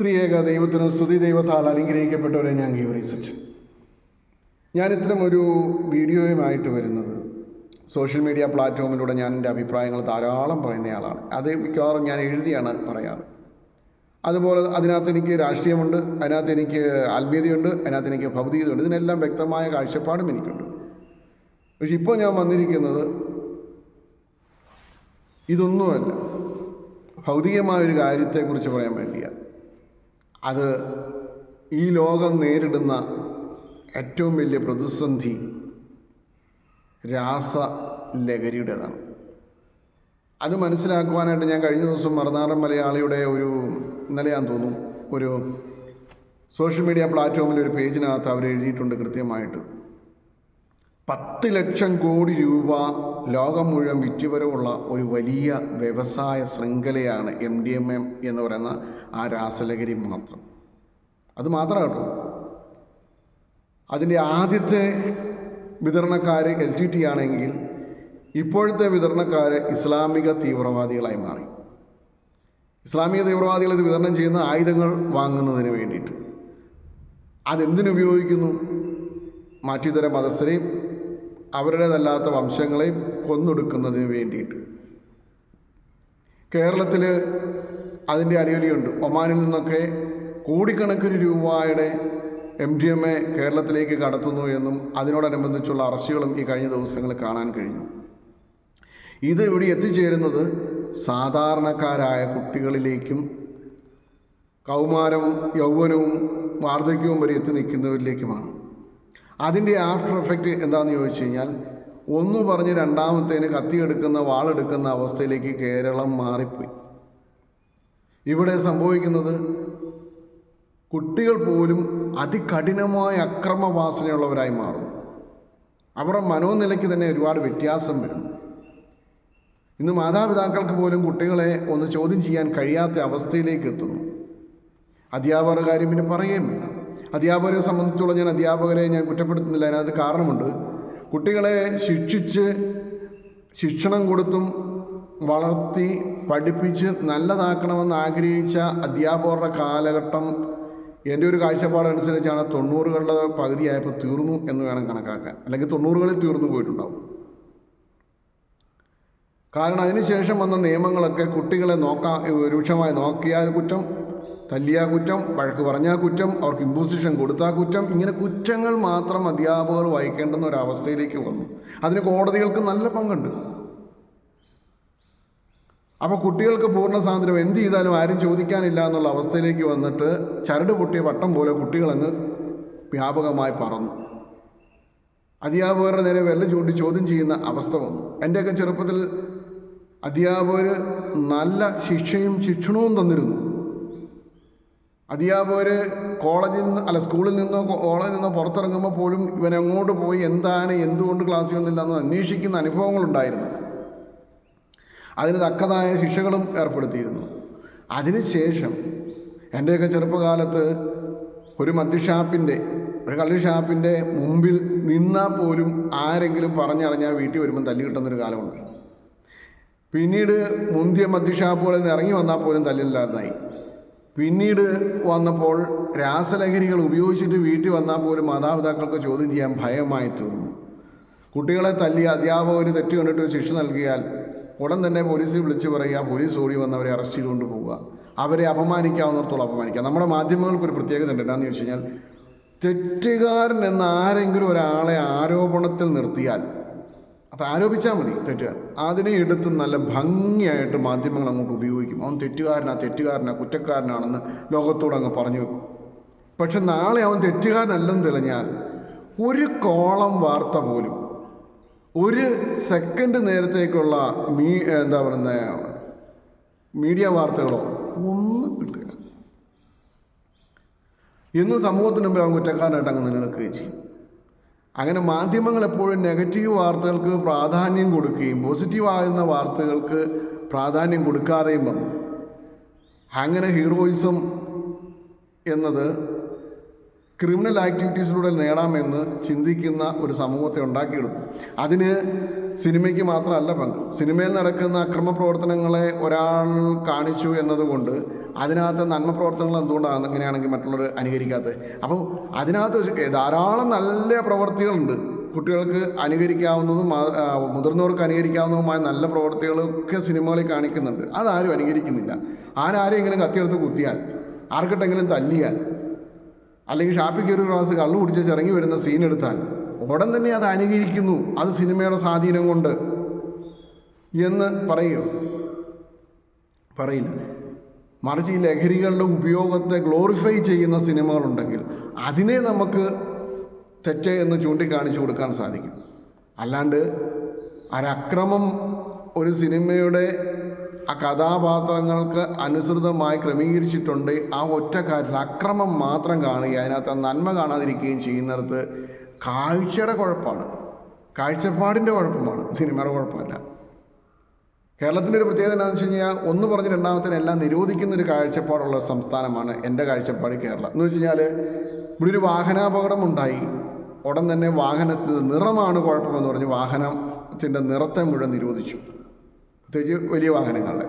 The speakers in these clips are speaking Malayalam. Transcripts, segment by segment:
ത്രിയേക ദൈവത്തിന് സ്തുതി ദൈവത്താൽ അനുഗ്രഹിക്കപ്പെട്ടവരെ ഞാൻ ഗീവറി ഞാൻ ഇത്തരം ഒരു വീഡിയോയുമായിട്ട് വരുന്നത് സോഷ്യൽ മീഡിയ പ്ലാറ്റ്ഫോമിലൂടെ ഞാൻ എന്റെ അഭിപ്രായങ്ങൾ ധാരാളം പറയുന്നയാളാണ്. അത് മിക്കവാറും ഞാൻ എഴുതിയാണ് പറയാറ്. അതുപോലെ അതിനകത്ത് എനിക്ക് രാഷ്ട്രീയമുണ്ട് അതിനകത്ത് എനിക്ക് ആത്മീയതയുണ്ട് അതിനകത്ത് എനിക്ക് ഭൗതികതയുണ്ട്. ഇതിനെല്ലാം വ്യക്തമായ കാഴ്ചപ്പാടും എനിക്കുണ്ട്. പക്ഷെ ഇപ്പോൾ ഞാൻ വന്നിരിക്കുന്നത് ഇതൊന്നുമല്ല. ഭൗതികമായ ഒരു കാര്യത്തെക്കുറിച്ച് പറയാൻ വേണ്ടിയാണ്. അത് ഈ ലോകം നേരിടുന്ന ഏറ്റവും വലിയ പ്രതിസന്ധി രാസ ലഹരിയുടേതാണ് അത് മനസ്സിലാക്കുവാനായിട്ട് ഞാൻ കഴിഞ്ഞ ദിവസം മറുനാടൻ മലയാളിയുടെ ഒരു ഇന്നലെ ഞാൻ തോന്നുന്നു ഒരു സോഷ്യൽ മീഡിയ പ്ലാറ്റ്ഫോമിൽ ഒരു പേജിനകത്ത് അവർ എഴുതിയിട്ടുണ്ട് കൃത്യമായിട്ട്. പത്ത് ലക്ഷം കോടി രൂപ ലോകം മുഴുവൻ വിറ്റുവരവുള്ള ഒരു വലിയ വ്യവസായ ശൃംഖലയാണ് എം ഡി എം എം എന്ന് പറയുന്ന ആ രാസലഹരി മാത്രം. അത് മാത്രമാണ് അതിന്റെ ആദ്യത്തെ വിതരണക്കാർ എൽ ടി ടി ആണെങ്കിൽ ഇപ്പോഴത്തെ വിതരണക്കാർ ഇസ്ലാമിക തീവ്രവാദികളായി മാറി. ഇസ്ലാമിക തീവ്രവാദികൾ ഇത് വിതരണം ചെയ്യുന്ന ആയുധങ്ങൾ വാങ്ങുന്നതിന് വേണ്ടിയിട്ട്. അതെന്തിനുപയോഗിക്കുന്നു? മാറ്റിതര മതസ്ഥരെയും അവരുടേതല്ലാത്ത വംശങ്ങളെ കൊന്നൊടുക്കുന്നതിന് വേണ്ടിയിട്ട്. കേരളത്തിൽ അതിന്റെ അനുകൂലിയുണ്ട് ഒമാനിൽ നിന്നൊക്കെ കോടിക്കണക്കിന് രൂപയുടെ എം ഡി എം എ കേരളത്തിലേക്ക് കടത്തുന്നു എന്നും അതിനോടനുബന്ധിച്ചുള്ള അറസ്റ്റുകളും ഈ കഴിഞ്ഞ ദിവസങ്ങളിൽ കാണാൻ കഴിഞ്ഞു. ഇത് ഇവിടെ എത്തിച്ചേരുന്നത് സാധാരണക്കാരായ കുട്ടികളിലേക്കും കൗമാരവും യൗവനവും വാർദ്ധക്യവും വരെ എത്തി നിൽക്കുന്നവരിലേക്കുമാണ്. അതിന്റെ ആഫ്റ്റർ എഫക്റ്റ് എന്താണെന്ന് ചോദിച്ചു കഴിഞ്ഞാൽ ഒന്ന് പറഞ്ഞ് രണ്ടാമത്തേന് കത്തിയെടുക്കുന്ന വാളെടുക്കുന്ന അവസ്ഥയിലേക്ക് കേരളം മാറിപ്പോയി. ഇവിടെ സംഭവിക്കുന്നത് കുട്ടികൾ പോലും അതികഠിനമായ അക്രമവാസനയുള്ളവരായി മാറുന്നു. അവരുടെ മനോനിലയ്ക്ക് തന്നെ ഒരുപാട് വ്യത്യാസം വരും. ഇന്ന് മാതാപിതാക്കൾക്ക് പോലും കുട്ടികളെ ഒന്ന് ചോദ്യം ചെയ്യാൻ കഴിയാത്ത അവസ്ഥയിലേക്ക് എത്തുന്നു. അധ്യാപകരുടെ കാര്യം പിന്നെ പറയുകയും വേണ്ട അധ്യാപകരെ സംബന്ധിച്ചോളം ഞാൻ അധ്യാപകരെ ഞാൻ കുറ്റപ്പെടുത്തുന്നില്ല. അതിനകത്ത് കാരണമുണ്ട്. കുട്ടികളെ ശിക്ഷിച്ച് ശിക്ഷണം കൊടുത്തും വളർത്തി പഠിപ്പിച്ച് നല്ലതാക്കണമെന്ന് ആഗ്രഹിച്ച അധ്യാപകരുടെ കാലഘട്ടം എന്റെ ഒരു കാഴ്ചപ്പാടനുസരിച്ചാണ് തൊണ്ണൂറുകളുടെ പകുതിയായപ്പോൾ തീർന്നു എന്ന് വേണം കണക്കാക്കാൻ. അല്ലെങ്കിൽ തൊണ്ണൂറുകളിൽ തീർന്നു പോയിട്ടുണ്ടാവും. കാരണം അതിനുശേഷം വന്ന നിയമങ്ങളൊക്കെ കുട്ടികളെ നോക്കാൻ രൂക്ഷമായി നോക്കിയാൽ കുറ്റം. തല്ലിയാ കുറ്റം വഴക്ക് പറഞ്ഞാൽ കുറ്റം അവർക്ക് ഇമ്പോസിഷൻ കൊടുത്താൽ കുറ്റം ഇങ്ങനെ കുറ്റങ്ങൾ മാത്രം അധ്യാപകർ വഹിക്കേണ്ടുന്ന ഒരവസ്ഥയിലേക്ക് വന്നു. അതിന് കോടതികൾക്ക് നല്ല പങ്കുണ്ട്. അപ്പോൾ കുട്ടികൾക്ക് പൂർണ സ്വാതന്ത്ര്യം എന്ത് ചെയ്താലും ആരും ചോദിക്കാനില്ല എന്നുള്ള അവസ്ഥയിലേക്ക് വന്നിട്ട് ചരട് പൊട്ടിയ വട്ടം പോലെ കുട്ടികളങ്ങ് വ്യാപകമായി പറന്നു. അധ്യാപകരുടെ നേരെ വെല്ല ചൂണ്ടി ചോദ്യം ചെയ്യുന്ന അവസ്ഥ വന്നു. എന്റെയൊക്കെ ചെറുപ്പത്തിൽ അധ്യാപകർ നല്ല ശിക്ഷയും ശിക്ഷണവും തന്നിരുന്നു. അധ്യാപകർ കോളേജിൽ നിന്ന് അല്ല സ്കൂളിൽ നിന്നോ കോളേജിൽ നിന്നോ പുറത്തിറങ്ങുമ്പോൾ പോലും ഇവൻ എങ്ങോട്ട് പോയി എന്താണ് എന്തുകൊണ്ട് ക്ലാസ്സിൽ വന്നില്ല എന്ന് അന്വേഷിക്കുന്ന അനുഭവങ്ങളുണ്ടായിരുന്നു അതിന് തക്കതായ ശിക്ഷകളും ഏർപ്പെടുത്തിയിരുന്നു. അതിനുശേഷം എന്റെയൊക്കെ ചെറുപ്പകാലത്ത് ഒരു മദ്യഷാപ്പിന്റെ ഒരു കള്ളി ഷാപ്പിന്റെ മുമ്പിൽ നിന്നാൽ പോലും ആരെങ്കിലും പറഞ്ഞറിഞ്ഞാൽ വീട്ടിൽ വരുമ്പം തല്ലി കിട്ടുന്നൊരു കാലമുണ്ട്. പിന്നീട് മുന്തിയ മദ്യഷാപ്പുകളിൽ നിന്ന് ഇറങ്ങി വന്നാൽ പോലും തല്ലില്ലാതായി. പിന്നീട് വന്നപ്പോൾ രാസലഹരികൾ ഉപയോഗിച്ചിട്ട് വീട്ടിൽ വന്നാൽ പോലും മാതാപിതാക്കൾക്ക് ചോദ്യം ചെയ്യാൻ ഭയമായി തീർന്നു. കുട്ടികളെ തല്ലി അധ്യാപകർ തെറ്റ് കണ്ടിട്ട് ശിക്ഷ നൽകിയാൽ ഉടൻ തന്നെ പോലീസിൽ വിളിച്ചു പറയുക പോലീസ് ഓടി വന്ന് അവരെ അറസ്റ്റ് ചെയ്തുകൊണ്ട് പോവുക. അവരെ അപമാനിക്കാവുന്നിടത്തോളം അപമാനിക്കുക. നമ്മുടെ മാധ്യമങ്ങൾക്ക് ഒരു പ്രത്യേകത ഉണ്ട്. എന്താണെന്ന് ചോദിച്ചു കഴിഞ്ഞാൽ തെറ്റുകാരൻ എന്ന ആരെങ്കിലും ഒരാളെ ആരോപണത്തിൽ നിർത്തിയാൽ അത് ആരോപിച്ചാൽ മതി തെറ്റുകാരൻ അതിനെ എടുത്ത് നല്ല ഭംഗിയായിട്ട് മാധ്യമങ്ങൾ അങ്ങോട്ട് ഉപയോഗിക്കും. അവൻ തെറ്റുകാരനാ തെറ്റുകാരനാ കുറ്റക്കാരനാണെന്ന് ലോകത്തോട് അങ്ങ് പറഞ്ഞു വെക്കും. പക്ഷെ നാളെ അവൻ തെറ്റുകാരനല്ലെന്ന് തെളിഞ്ഞാൽ ഒരു കോളം വാർത്ത പോലും ഒരു സെക്കൻഡ് നേരത്തേക്കുള്ള മീ എന്താ പറയുന്ന മീഡിയ വാർത്തകളോ ഒന്നും കിട്ടുക ഇന്ന് സമൂഹത്തിന് മുമ്പ് അവൻ കുറ്റക്കാരനായിട്ട് അങ്ങ് നിലനിൽക്കുകയും ചെയ്യും. അങ്ങനെ മാധ്യമങ്ങൾ എപ്പോഴും നെഗറ്റീവ് വാർത്തകൾക്ക് പ്രാധാന്യം കൊടുക്കുകയും പോസിറ്റീവാകുന്ന വാർത്തകൾക്ക് പ്രാധാന്യം കൊടുക്കാതെയും വന്നു. അങ്ങനെ ഹീറോയിസം എന്നത് ക്രിമിനൽ ആക്ടിവിറ്റീസിലൂടെ നേടാമെന്ന് ചിന്തിക്കുന്ന ഒരു സമൂഹത്തെ ഉണ്ടാക്കിയെടുത്തു. അതിന് സിനിമയ്ക്ക് മാത്രമല്ല പങ്ക്. സിനിമയിൽ നടക്കുന്ന അക്രമ പ്രവർത്തനങ്ങളെ ഒരാൾ കാണിച്ചു എന്നതുകൊണ്ട് അതിനകത്ത് നന്മ പ്രവർത്തനങ്ങൾ എന്തുകൊണ്ടാണ് ഇങ്ങനെയാണെങ്കിൽ മറ്റുള്ളവർ അനുകരിക്കാത്തത്? അപ്പോൾ അതിനകത്ത് ധാരാളം നല്ല പ്രവർത്തികളുണ്ട്. കുട്ടികൾക്ക് അനുകരിക്കാവുന്നതും മുതിർന്നവർക്ക് അനുകരിക്കാവുന്നതുമായ നല്ല പ്രവർത്തികളൊക്കെ സിനിമകളിൽ കാണിക്കുന്നുണ്ട്. അതാരും അനുകരിക്കുന്നില്ല. ആരാരെങ്കിലും കത്തിയെടുത്ത് കുത്തിയാൽ ആർക്കിട്ടെങ്കിലും തല്ലിയാൽ അല്ലെങ്കിൽ ഷാപ്പിക്ക് ഒരു ഗ്ലാസ് കള്ളു കുടിച്ച് ചിറങ്ങി വരുന്ന സീൻ എടുത്താൽ ഉടൻ തന്നെ അത് അനുകരിക്കുന്നു. അത് സിനിമയുടെ സ്വാധീനം കൊണ്ട് എന്ന് പറയൂ പറയില്ല. മറിച്ച് ഈ ലഹരികളുടെ ഉപയോഗത്തെ ഗ്ലോറിഫൈ ചെയ്യുന്ന സിനിമകളുണ്ടെങ്കിൽ അതിനെ നമുക്ക് തെറ്റ് എന്ന് ചൂണ്ടിക്കാണിച്ചു കൊടുക്കാൻ സാധിക്കും. അല്ലാണ്ട് ഒരക്രമം ഒരു സിനിമയുടെ ആ കഥാപാത്രങ്ങൾക്ക് അനുസൃതമായി ക്രമീകരിച്ചിട്ടുണ്ട്. ആ ഒറ്റ കാര്യത്തിൽ അക്രമം മാത്രം കാണുകയും അതിനകത്ത് നന്മ കാണാതിരിക്കുകയും ചെയ്യുന്നിടത്ത് കാഴ്ചയുടെ കുഴപ്പമാണ്. കാഴ്ചപ്പാടിന്റെ കുഴപ്പമാണ്. സിനിമയുടെ കുഴപ്പമല്ല. കേരളത്തിന്റെ ഒരു പ്രത്യേകത എന്താണെന്ന് വെച്ച് കഴിഞ്ഞാൽ ഒന്ന് പറഞ്ഞ് രണ്ടാമത്തേന് എല്ലാം നിരോധിക്കുന്ന ഒരു കാഴ്ചപ്പാടുള്ള സംസ്ഥാനമാണ് എന്റെ കാഴ്ചപ്പാട് കേരളം. എന്ന് വെച്ച് കഴിഞ്ഞാൽ ഇവിടെ ഒരു വാഹനാപകടം ഉണ്ടായി ഉടൻ തന്നെ വാഹനത്തിന്റെ നിറമാണ് കുഴപ്പമെന്ന് പറഞ്ഞ് വാഹനത്തിന്റെ നിറത്തെ മുഴുവൻ നിരോധിച്ചു. പ്രത്യേകിച്ച് വലിയ വാഹനങ്ങളുടെ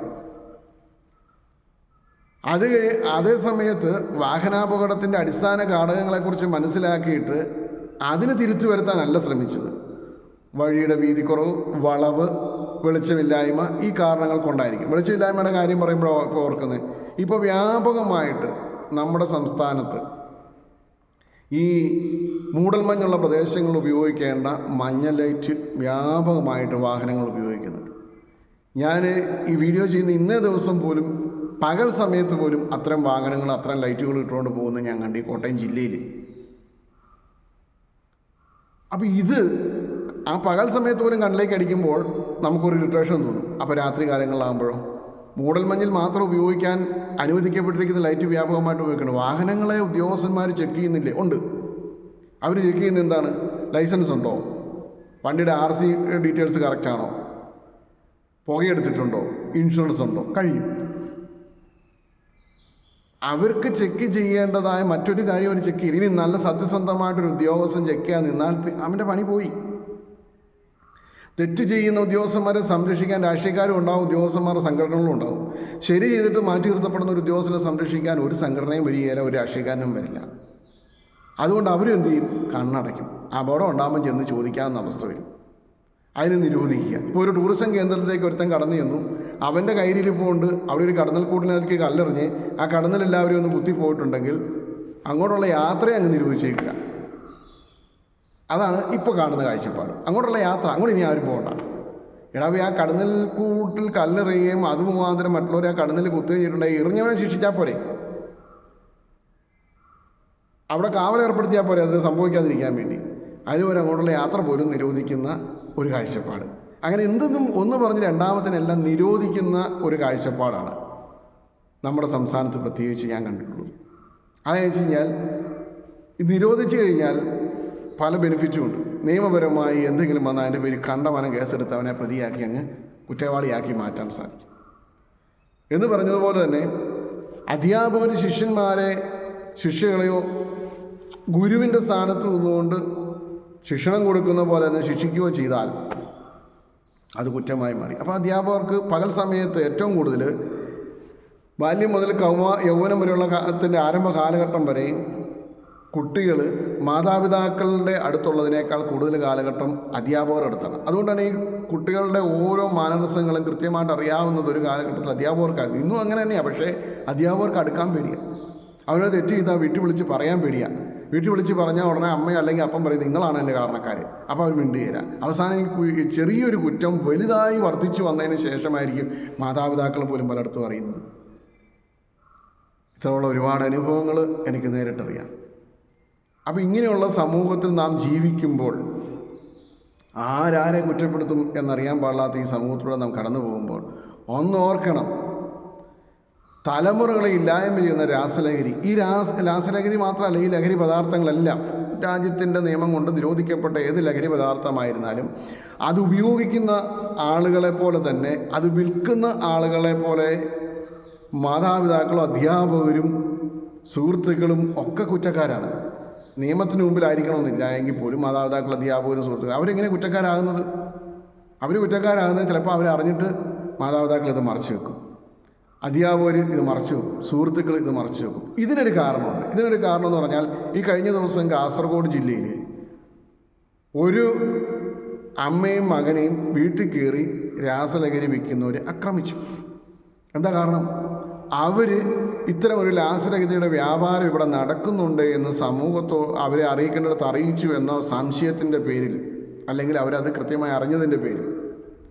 അത് കഴി അതേ സമയത്ത് വാഹനാപകടത്തിന്റെ അടിസ്ഥാന ഘടകങ്ങളെക്കുറിച്ച് മനസ്സിലാക്കിയിട്ട് അതിന് തിരുത്തു വരുത്താനല്ല ശ്രമിച്ചത്. വഴിയുടെ വീതിക്കുറവ് വളവ് വെളിച്ചമില്ലായ്മ ഈ കാരണങ്ങൾ കൊണ്ടായിരിക്കും. വെളിച്ചമില്ലായ്മയുടെ കാര്യം പറയുമ്പോൾ ഓർക്കുന്നത് ഇപ്പോൾ വ്യാപകമായിട്ട് നമ്മുടെ സംസ്ഥാനത്ത് ഈ മൂടൽമഞ്ഞുള്ള പ്രദേശങ്ങളിൽ ഉപയോഗിക്കേണ്ട മഞ്ഞ ലൈറ്റ് വ്യാപകമായിട്ട് വാഹനങ്ങൾ ഉപയോഗിക്കുന്നുണ്ട്. ഞാൻ ഈ വീഡിയോ ചെയ്യുന്ന ഇന്നേ ദിവസം പോലും പകൽ സമയത്ത് പോലും അത്തരം വാഹനങ്ങൾ അത്തരം ലൈറ്റുകൾ ഇട്ടുകൊണ്ട് പോകുന്നത് ഞാൻ കണ്ടു കോട്ടയം ജില്ലയിൽ അപ്പോൾ ഇത് ആ പകൽ സമയത്ത് പോലും കണ്ണിലേക്ക് അടിക്കുമ്പോൾ നമുക്കൊരു ഇറിറ്റേഷൻ തോന്നും. അപ്പോൾ രാത്രി കാലങ്ങളിലാകുമ്പോഴോ? മൂടൽമഞ്ഞിൽ മാത്രം ഉപയോഗിക്കാൻ അനുവദിക്കപ്പെട്ടിരിക്കുന്ന ലൈറ്റ് വ്യാപകമായിട്ട് ഉപയോഗിക്കണം? വാഹനങ്ങളെ ഉദ്യോഗസ്ഥന്മാർ ചെക്ക് ചെയ്യുന്നില്ലേ? ഉണ്ട്. അവർ ചെക്ക് ചെയ്യുന്നത് എന്താണ്? ലൈസൻസ് ഉണ്ടോ? വണ്ടിയുടെ ആർ സി ഡീറ്റെയിൽസ് കറക്റ്റാണോ പുകയെടുത്തിട്ടുണ്ടോ? ഇൻഷുറൻസ് ഉണ്ടോ? കഴിയും. അവർക്ക് ചെക്ക് ചെയ്യേണ്ടതായ മറ്റൊരു കാര്യം അവർ ചെക്ക് ചെയ്യും ഇനി നല്ല സത്യസന്ധമായിട്ടൊരു ഉദ്യോഗസ്ഥൻ ചെക്ക് ചെയ്യാൻ നിന്നാൽ അവന്റെ പണി പോയി. തെറ്റ് ചെയ്യുന്ന ഉദ്യോഗസ്ഥന്മാരെ സംരക്ഷിക്കാൻ രാഷ്ട്രീയക്കാരും ഉണ്ടാവും ഉദ്യോഗസ്ഥന്മാരുടെ സംഘടനകളും ഉണ്ടാവും. ശരി ചെയ്തിട്ട് മാറ്റി നിർത്തപ്പെടുന്ന ഒരു ഉദ്യോഗസ്ഥനെ സംരക്ഷിക്കാൻ ഒരു സംഘടനയും വരികയില്ല ഒരു രാഷ്ട്രീയക്കാരനും വരില്ല. അതുകൊണ്ട് അവരും എന്ത് ചെയ്യും? കണ്ണടയ്ക്കും. അപകടം ഉണ്ടാകുമ്പോൾ ചെന്ന് ചോദിക്കാവുന്ന അവസ്ഥ വരും. അതിനെ നിരോധിക്കുക. ഇപ്പോൾ ഒരു ടൂറിസം കേന്ദ്രത്തിലേക്ക് ഒരുത്തൻ കടന്നു ചെന്നു. അവന്റെ കയ്യിലിരിപ്പുകൊണ്ട് അവിടെ ഒരു കടന്നൽ കൂടിലേക്ക് കല്ലെറിഞ്ഞ് ആ കടന്നൽ എല്ലാവരും ഒന്ന് കുത്തിപ്പോയിട്ടുണ്ടെങ്കിൽ അങ്ങോട്ടുള്ള യാത്രയെ അങ്ങ് നിരോധിച്ചേക്കുക. അതാണ് ഇപ്പോൾ കാണുന്ന കാഴ്ചപ്പാട്. അങ്ങോട്ടുള്ള യാത്ര അങ്ങോട്ട് ഇനി ആരും പോകണ്ട. എടാ ആ കടന്നൽ കൂട്ടിൽ കല്ലെറിയുകയും അത് മുഖാന്തരം മറ്റുള്ളവരെ ആ കടന്നൽ കുത്തുകയും ചെയ്തിട്ടുണ്ടെങ്കിൽ എറിഞ്ഞവനെ ശിക്ഷിച്ചാൽ പോരെ. അവിടെ കാവൽ ഏർപ്പെടുത്തിയാൽ പോരെ അത് സംഭവിക്കാതിരിക്കാൻ വേണ്ടി. അതിനുപോലെ അങ്ങോട്ടുള്ള യാത്ര പോലും നിരോധിക്കുന്ന ഒരു കാഴ്ചപ്പാട്. അങ്ങനെ എന്തെന്നും ഒന്ന് പറഞ്ഞ് രണ്ടാമത്തിനെല്ലാം നിരോധിക്കുന്ന ഒരു കാഴ്ചപ്പാടാണ് നമ്മുടെ സംസ്ഥാനത്ത് പ്രത്യേകിച്ച് ഞാൻ കണ്ടിട്ടുള്ളത്. അതെന്ന് വെച്ച് കഴിഞ്ഞാൽ നിരോധിച്ചു കഴിഞ്ഞാൽ പല ബെനിഫിറ്റും ഉണ്ട്. നിയമപരമായി എന്തെങ്കിലും വന്നാൽ അതിന്റെ പേര് കണ്ടമാനം കേസെടുത്ത് അവനെ പ്രതിയാക്കി അങ്ങ് കുറ്റവാളിയാക്കി മാറ്റാൻ സാധിക്കും. എന്ന് പറഞ്ഞതുപോലെ തന്നെ അധ്യാപകർ ശിഷ്യന്മാരെ ശിഷ്യകളെയോ ഗുരുവിന്റെ സ്ഥാനത്ത് നിന്നുകൊണ്ട് ശിക്ഷണം കൊടുക്കുന്ന പോലെ തന്നെ ശിക്ഷിക്കുകയോ ചെയ്താൽ അത് കുറ്റമായി മാറി. അപ്പോൾ അധ്യാപകർക്ക് പകൽ സമയത്ത് ഏറ്റവും കൂടുതൽ ബാല്യം മുതൽ കൗമ യൗവനം വരെയുള്ള കാലത്തിന്റെ ആരംഭ കാലഘട്ടം വരെയും കുട്ടികൾ മാതാപിതാക്കളുടെ അടുത്തുള്ളതിനേക്കാൾ കൂടുതൽ കാലഘട്ടം അധ്യാപകരുടെ അടുത്താണ് അതുകൊണ്ട് തന്നെ ഈ കുട്ടികളുടെ ഓരോ മാനരസങ്ങളും കൃത്യമായിട്ട് അറിയാവുന്നത് ഒരു കാലഘട്ടത്തിൽ അധ്യാപകർക്കായിരുന്നു ഇന്നും അങ്ങനെ തന്നെയാണ് പക്ഷേ അധ്യാപകർക്ക് അടുക്കാൻ പേടിയാണ് അവരെ തെറ്റ് ചെയ്താൽ വീട്ടിൽ വിളിച്ച് പറയാൻ പേടിയാണ് വീട്ടിൽ വിളിച്ച് പറഞ്ഞാൽ ഉടനെ അമ്മ അല്ലെങ്കിൽ അപ്പം പറയും നിങ്ങളാണ് എന്റെ കാരണക്കാർ അപ്പോൾ അവർ മിണ്ടി തരാം അവസാനം ഈ ചെറിയൊരു കുറ്റം വലുതായി വർദ്ധിച്ചു വന്നതിന് ശേഷമായിരിക്കും മാതാപിതാക്കൾ പോലും പലയിടത്തും അറിയുന്നത്. ഇത്തരമുള്ള ഒരുപാട് അനുഭവങ്ങൾ എനിക്ക് നേരിട്ടറിയാം. അപ്പോൾ ഇങ്ങനെയുള്ള സമൂഹത്തിൽ നാം ജീവിക്കുമ്പോൾ ആരാരെ കുറ്റപ്പെടുത്തും എന്നറിയാൻ പാടില്ലാത്ത ഈ സമൂഹത്തിലൂടെ നാം കടന്നു പോകുമ്പോൾ ഒന്ന് ഓർക്കണം തലമുറകളെ ഇല്ലായ്മ ചെയ്യുന്ന രാസലഹരി ഈ രാസ രാസലഹരി മാത്രമല്ല ഈ ലഹരി പദാർത്ഥങ്ങളെല്ലാം രാജ്യത്തിന്റെ നിയമം കൊണ്ട് നിരോധിക്കപ്പെട്ട ഏത് ലഹരി പദാർത്ഥമായിരുന്നാലും അത് ഉപയോഗിക്കുന്ന ആളുകളെ പോലെ തന്നെ അത് വിൽക്കുന്ന ആളുകളെ പോലെ മാതാപിതാക്കളും അധ്യാപകരും സുഹൃത്തുക്കളും ഒക്കെ കുറ്റക്കാരാണ്. നിയമത്തിന് മുമ്പിലായിരിക്കണമെന്നില്ല എങ്കിൽ പോലും മാതാപിതാക്കൾ അധ്യാപകരും സുഹൃത്തുക്കൾ അവരെങ്ങനെ കുറ്റക്കാരാകുന്നത്? അവർ കുറ്റക്കാരാകുന്നത് ചിലപ്പോൾ അവരറിഞ്ഞിട്ട് മാതാപിതാക്കൾ ഇത് മറച്ചു വെക്കും. അധ്യാപകർ ഇത് മറച്ചു വെക്കും. സുഹൃത്തുക്കൾ ഇത് മറച്ചു വെക്കും. ഇതിനൊരു കാരണമുണ്ട്. ഇതിനൊരു കാരണം എന്ന് പറഞ്ഞാൽ ഈ കഴിഞ്ഞ ദിവസം കാസർഗോഡ് ജില്ലയിൽ ഒരു അമ്മയും മകനെയും വീട്ടിൽ കയറി രാസലഹരി വിൽക്കുന്നവർ ആക്രമിച്ചു. എന്താ കാരണം? അവർ ഇത്തരം ഒരു ലാസരഗതിയുടെ വ്യാപാരം ഇവിടെ നടക്കുന്നുണ്ട് എന്ന് സമൂഹത്തോ അവരെ അറിയിക്കേണ്ടിടത്ത് അറിയിച്ചു എന്ന സംശയത്തിന്റെ പേരിൽ അല്ലെങ്കിൽ അവരത് കൃത്യമായി അറിഞ്ഞതിന്റെ പേരിൽ.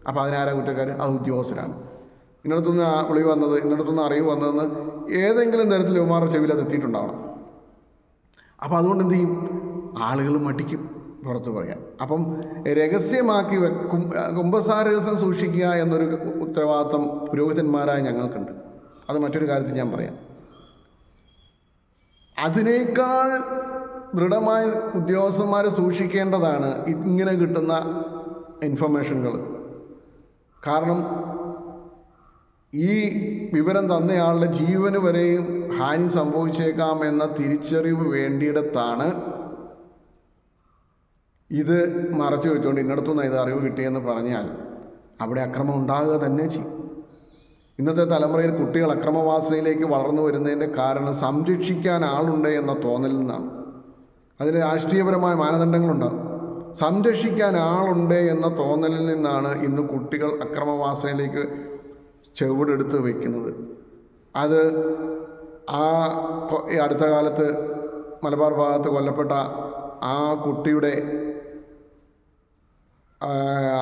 അപ്പോൾ അതിനാരാ കുറ്റക്കാർ ആ ഉദ്യോഗസ്ഥരാണ്. ഇന്നടത്തുനിന്ന് വിളി വന്നത് ഇന്നടത്തുനിന്ന് അറിവ് വന്നതെന്ന് ഏതെങ്കിലും തരത്തിൽ ഉമാറുടെ ചെവിയിൽ അത് എത്തിയിട്ടുണ്ടാവണം. അപ്പോൾ അതുകൊണ്ട് എന്ത് ചെയ്യും? ആളുകൾ മടിക്കും പുറത്ത് പറയാം അപ്പം രഹസ്യമാക്കി വെക്കും കുംഭസാരഹസ്യം സൂക്ഷിക്കുക എന്നൊരു ഉത്തരവാദിത്തം പുരോഹിതന്മാരായ ഞങ്ങൾക്കുണ്ട്. അത് മറ്റൊരു കാര്യത്തിൽ ഞാൻ പറയാം. അതിനേക്കാൾ ദൃഢമായ ഉദ്യോഗസ്ഥന്മാർ സൂക്ഷിക്കേണ്ടതാണ് ഇങ്ങനെ കിട്ടുന്ന ഇൻഫർമേഷനുകൾ കാരണം ഈ വിവരം തന്നയാളുടെ ജീവന് വരെയും ഹാനി സംഭവിച്ചേക്കാം എന്ന തിരിച്ചറിവ് വേണ്ടിയിടത്താണ് ഇത് മറച്ചു വെച്ചുകൊണ്ട് ഇന്നടത്തുനിന്ന് ഇത് അറിവ് കിട്ടിയെന്ന് പറഞ്ഞാൽ അവിടെ അക്രമം ഉണ്ടാകുക തന്നെ ചെയ്യും. ഇന്നത്തെ തലമുറയിൽ കുട്ടികൾ അക്രമവാസനയിലേക്ക് വളർന്നു വരുന്നതിന്റെ കാരണം സംരക്ഷിക്കാൻ ആളുണ്ട് എന്ന തോന്നലിൽ നിന്നാണ്. അതിന് രാഷ്ട്രീയപരമായ മാനദണ്ഡങ്ങളുണ്ടാകും സംരക്ഷിക്കാൻ ആളുണ്ട് എന്ന തോന്നലിൽ നിന്നാണ് ഇന്ന് കുട്ടികൾ അക്രമവാസനയിലേക്ക് ചുവടെടുത്ത് വയ്ക്കുന്നത്. അത് ആ അടുത്ത കാലത്ത് മലബാർ ഭാഗത്ത് കൊല്ലപ്പെട്ട ആ കുട്ടിയുടെ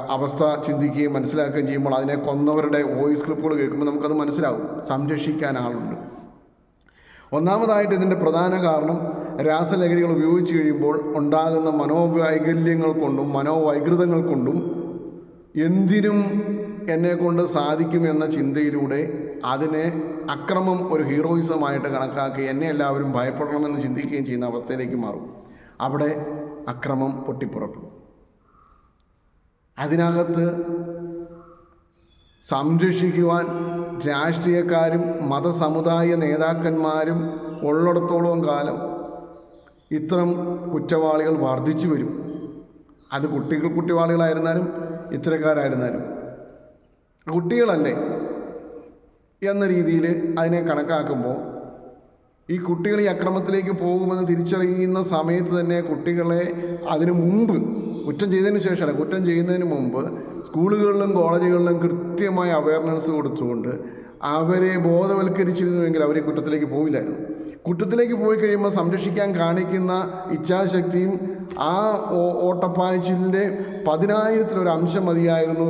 അവസ്ഥ ചിന്തിക്കുകയും മനസ്സിലാക്കുകയും ചെയ്യുമ്പോൾ അതിനെ കൊന്നവരുടെ വോയിസ് ക്ലിപ്പുകൾ കേൾക്കുമ്പോൾ നമുക്കത് മനസ്സിലാവും. സംരക്ഷിക്കാൻ ആളുണ്ട്. ഒന്നാമതായിട്ട് ഇതിന്റെ പ്രധാന കാരണം രാസലഹരികൾ ഉപയോഗിച്ച് കഴിയുമ്പോൾ ഉണ്ടാകുന്ന മനോവൈകല്യങ്ങൾ കൊണ്ടും മനോവൈകൃതങ്ങൾ കൊണ്ടും എന്തിനും എന്നെ കൊണ്ട് സാധിക്കുമെന്ന ചിന്തയിലൂടെ അതിനെ അക്രമം ഒരു ഹീറോയിസമായിട്ട് കണക്കാക്കി എന്നെ എല്ലാവരും ഭയപ്പെടണമെന്ന് ചിന്തിക്കുകയും ചെയ്യുന്ന അവസ്ഥയിലേക്ക് മാറും. അവിടെ അക്രമം പൊട്ടിപ്പുറപ്പെടും അതിനകത്ത് സംരക്ഷിക്കുവാൻ രാഷ്ട്രീയക്കാരും മതസമുദായ നേതാക്കന്മാരും ഉള്ളിടത്തോളം കാലം ഇത്തരം കുറ്റവാളികൾ വർദ്ധിച്ചു വരും. അത് കുട്ടികൾ കുറ്റവാളികളായിരുന്നാലും ഇത്തരക്കാരായിരുന്നാലും. കുട്ടികളല്ലേ എന്ന രീതിയിൽ അതിനെ കണക്കാക്കുമ്പോൾ ഈ കുട്ടികൾ ഈ അക്രമത്തിലേക്ക് പോകുമെന്ന് തിരിച്ചറിയുന്ന സമയത്ത് തന്നെ കുട്ടികളെ അതിനു മുമ്പ് കുറ്റം ചെയ്തതിന് ശേഷമല്ല കുറ്റം ചെയ്യുന്നതിന് മുമ്പ് സ്കൂളുകളിലും കോളേജുകളിലും കൃത്യമായ അവയർനെസ് കൊടുത്തുകൊണ്ട് അവരെ ബോധവൽക്കരിച്ചിരുന്നുവെങ്കിൽ അവർ കുറ്റത്തിലേക്ക് പോവില്ലായിരുന്നു. കുറ്റത്തിലേക്ക് പോയി കഴിയുമ്പോൾ സംരക്ഷിക്കാൻ കാണിക്കുന്ന ഇച്ഛാശക്തിയും ആ ഓട്ടപ്പായച്ചിലിന്റെ പതിനായിരത്തിലൊരു അംശം മതിയായിരുന്നു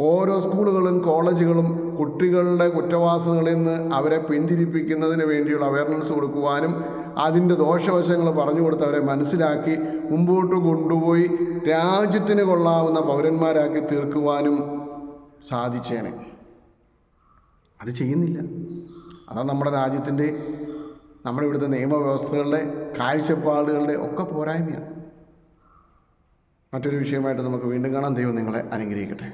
ഓരോ സ്കൂളുകളും കോളേജുകളും കുട്ടികളുടെ കുറ്റവാസനകളിൽ നിന്ന് അവരെ പിന്തിരിപ്പിക്കുന്നതിന് വേണ്ടിയുള്ള അവയർനെസ് കൊടുക്കുവാനും അതിന്റെ ദോഷവശങ്ങൾ പറഞ്ഞു കൊടുത്ത് അവരെ മനസ്സിലാക്കി മുമ്പോട്ട് കൊണ്ടുപോയി രാജ്യത്തിന് കൊള്ളാവുന്ന പൗരന്മാരാക്കി തീർക്കുവാനും സാധിച്ചേനെ. അത് ചെയ്യുന്നില്ല. അതാണ് നമ്മുടെ രാജ്യത്തിന്റെ നമ്മുടെ ഇവിടുത്തെ നിയമവ്യവസ്ഥകളുടെ കാഴ്ചപ്പാടുകളുടെ ഒക്കെ പോരായ്മയാണ്. മറ്റൊരു വിഷയമായിട്ട് നമുക്ക് വീണ്ടും കാണാം. ദൈവം നിങ്ങളെ അനുഗ്രഹിക്കട്ടെ.